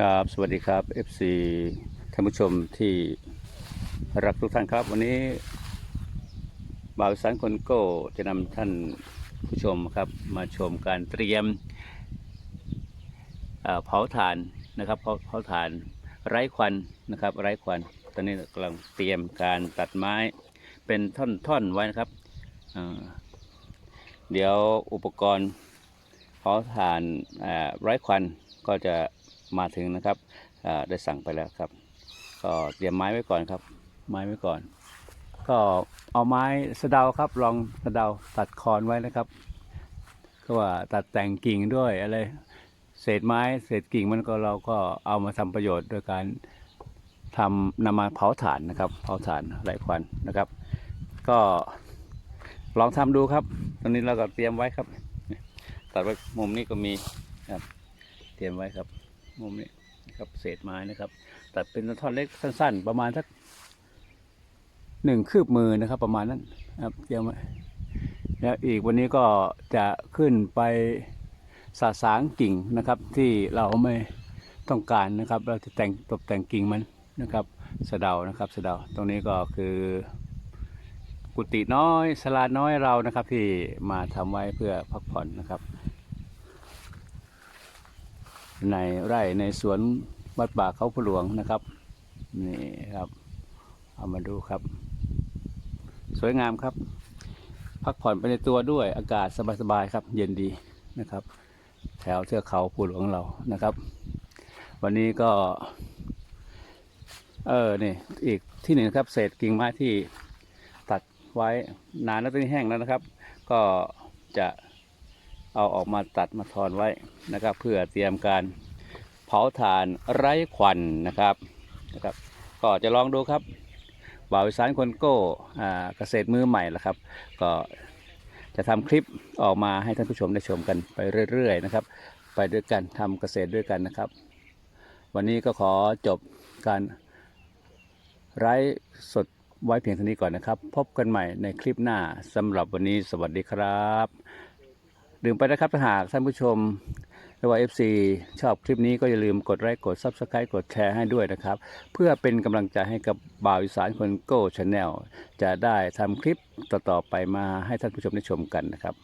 ครับสวัสดีครับ FC ท่านผู้ชมที่รักทุกท่านครับ วันนี้บ่าวสันคนโก้จะนำท่านผู้ชมครับ มาชมการเตรียมเอ่อเผาถ่านนะครับเผาเผาถ่านไร้ควันนะครับ ไร้ควัน ตอนนี้กำลังเตรียมการตัดไม้เป็นท่อนๆไว้นะครับเอ่อเดี๋ยวอุปกรณ์เผาถ่านเอ่อไร้ควันก็จะ มาถึงนะครับได้สั่งไปแล้วครับ ก็เตรียมไม้ไว้ก่อนครับ ไม้ไว้ก่อน ก็เอาไม้สะเดาครับลองสะเดาตัดคอนไว้นะครับ ก็ว่าตัดแต่งกิ่งด้วยอะไรเศษไม้เศษกิ่งมันก็เราก็เอามาทำประโยชน์โดยการทำนำมาเผาถ่านนะครับ เผาถ่านไร้ควันนะครับ ก็ลองทำดูครับ ตอนนี้เราก็เตรียมไว้ครับ ตัดไว้มุมนี้ก็มีครับ เตรียมไว้ครับ มุมนี้นะครับเศษไม้นะครับ ตัดเป็นท่อนเล็กสั้น ๆ ประมาณสักหนึ่งคืบมือนะครับ ประมาณนั้นครับเตรียมไว้แล้วอีกวันนี้ก็จะขึ้นไปสาสางกิ่งนะครับ ที่เราไม่ต้องการนะครับ เราจะแต่งตกแต่งกิ่งมันนะครับสะเดานะครับสะเดาตรงนี้ก็คือกุฏิน้อยสลาน้อยเรานะครับ ที่มาทำไว้เพื่อพักผ่อนนะครับ ในไร่ในสวนวัดป่าเขาพหลวงนะครับนี่ครับ เอามาดูครับ สวยงามครับ พักผ่อนไปในตัวด้วยอากาศสบายๆครับ เย็นดีนะครับ แถวเทือกเขาภูหลวงเรานะครับ วันนี้ก็ เออนี่อีกที่หนึ่งครับ เศษกิ่งไม้ที่ตัดไว้นานแล้วตอนนี้แห้งแล้วนะครับ ก็จะ เอาออกมาตัดมาทอนไว้นะครับ เพื่อเตรียมการเผาถ่านไร้ควันนะครับนะครับ ก็จะลองดูครับบ่าวอีสานคนโก้เกษตรมือใหม่ละครับ ก็จะทำคลิปออกมาให้ท่านผู้ชมได้ชมกันไปเรื่อยๆนะครับ ไปด้วยกันทำเกษตรด้วยกันนะครับ วันนี้ก็ขอจบการไร้สดไว้เพียงเท่านี้ก่อนนะครับ พบกันใหม่ในคลิปหน้าสำหรับวันนี้สวัสดีครับ ดื่มไปนะครับถ้าหากท่านผู้ชมหรือว่า FC ชอบคลิปนี้ก็อย่าลืมกดไลค์กด Subscribe กดแชร์ให้ด้วยนะครับ เพื่อเป็นกำลังใจให้กับบ่าวอีสานคนโก้ชาแนลจะได้ทำคลิปต่อๆไปมาให้ท่านผู้ชมได้ชมกันนะครับ